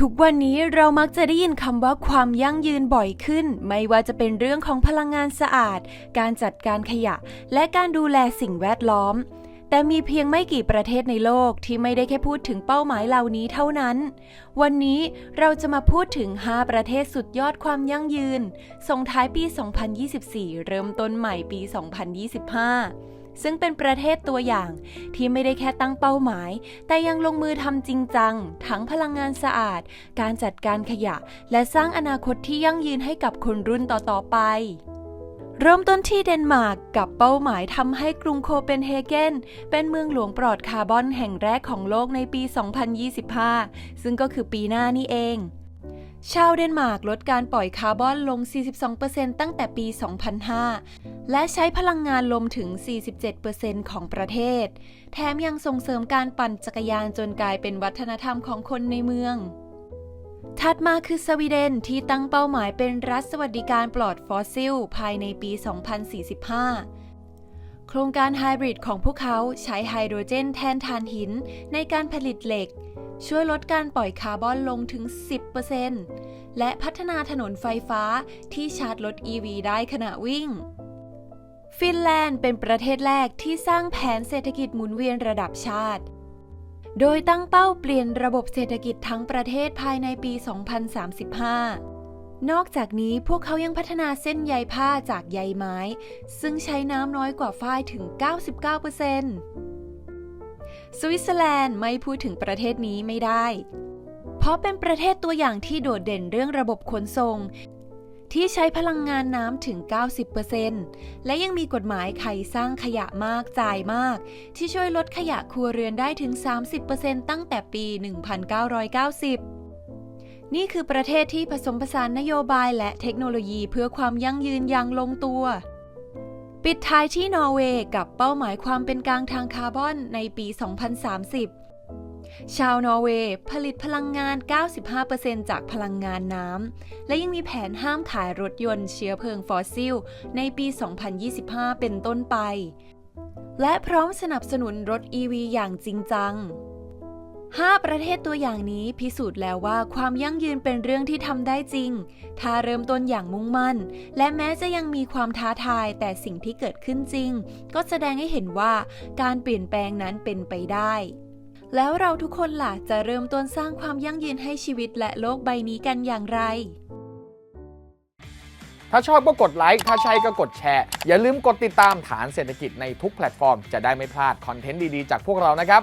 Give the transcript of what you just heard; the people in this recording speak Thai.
ทุกวันนี้เรามักจะได้ยินคำว่าความยั่งยืนบ่อยขึ้น ไม่ว่าจะเป็นเรื่องของพลังงานสะอาด การจัดการขยะ และการดูแลสิ่งแวดล้อม แต่มีเพียงไม่กี่ประเทศในโลกที่ไม่ได้แค่พูดถึงเป้าหมายเหล่านี้เท่านั้น วันนี้เราจะมาพูดถึง 5 ประเทศสุดยอดความยั่งยืน ส่งท้ายปี 2024 เริ่มต้นใหม่ปี 2025 ซึ่งเป็นประเทศตัวอย่างที่ไม่ได้แค่ตั้งเป้าหมาย แต่ยังลงมือทำจริงจัง ทั้งพลังงานสะอาด การจัดการขยะ และสร้างอนาคตที่ยั่งยืนให้กับคนรุ่นต่อ ๆ ไปเริ่มต้นที่เดนมาร์กกับเป้าหมายทำให้กรุงโคเปนเฮเกนเป็นเมืองหลวงปลอดคาร์บอนแห่งแรกของโลกในปี 2025 ซึ่งก็คือปีหน้านี่เอง ชาวเดนมาร์กลดการปล่อยคาร์บอนลง 42%ตั้งแต่ปี 2005 และใช้พลังงานลมถึง 47%ของประเทศ แถมยังส่งเสริมการปั่นจักรยานจนกลายเป็นวัฒนธรรมของคนในเมือง ถัดมาคือสวีเดนที่ตั้งเป้าหมายเป็นรัฐสวัสดิการปลอดฟอสซิล ภายในปี 2045โครงการไฮบริดของพวกเขาใช้ไฮโดรเจนแทนถ่านหินในการผลิตเหล็ก ช่วยลดการปล่อยคาร์บอนลงถึง 10%และพัฒนาถนนไฟฟ้าที่ชาร์จรถ EV ได้ขณะวิ่ง ฟินแลนด์เป็นประเทศแรกที่สร้างแผนเศรษฐกิจหมุนเวียนระดับชาติ โดยตั้งเป้าเปลี่ยนระบบเศรษฐกิจทั้งประเทศภายในปี 2035นอกจากนี้พวกเขายังพัฒนาเส้นใยผ้าจากใยไม้ ซึ่งใช้น้ำน้อยกว่าฝ้ายถึง 99% สวิตเซอร์แลนด์ไม่พูดถึงประเทศนี้ไม่ได้ เพราะเป็นประเทศตัวอย่างที่โดดเด่นเรื่องระบบขนส่ง ที่ใช้พลังงานน้ำถึง 90%และยังมีกฎหมายใครสร้างขยะมากจ่ายมาก ที่ช่วยลดขยะครัวเรือนได้ถึง 30%ตั้งแต่ปี 1990นี่คือประเทศที่ผสมผสานนโยบายและเทคโนโลยีเพื่อความยั่งยืนอย่างลงตัว ปิดท้ายที่นอร์เวย์กับเป้าหมายความเป็นกลางทางคาร์บอนในปี 2030 ชาวนอร์เวย์ผลิตพลังงาน 95%จากพลังงานน้ำ และยังมีแผนห้ามขายรถยนต์เชื้อเพลิงฟอสซิล ในปี 2025 เป็นต้นไป และพร้อมสนับสนุนรถ EV อย่างจริงจัง 5 ประเทศตัวอย่างนี้พิสูจน์แล้วว่าความยั่งยืนเป็นเรื่องที่ทำได้จริง ถ้าเริ่มต้นอย่างมุ่งมั่น และแม้จะยังมีความท้าทายแต่สิ่งที่เกิดขึ้นจริง ก็แสดงให้เห็นว่าการเปลี่ยนแปลงนั้นเป็นไปได้ แล้วเราทุกคนล่ะจะเริ่มต้นสร้างความยั่งยืนให้ชีวิตและโลกใบนี้กันอย่างไร ถ้าชอบก็กดไลค์ ถ้าใช่ก็กดแชร์ อย่าลืมกดติดตามฐานเศรษฐกิจในทุกแพลตฟอร์ม จะได้ไม่พลาดคอนเทนต์ดีๆ จากพวกเรานะครับ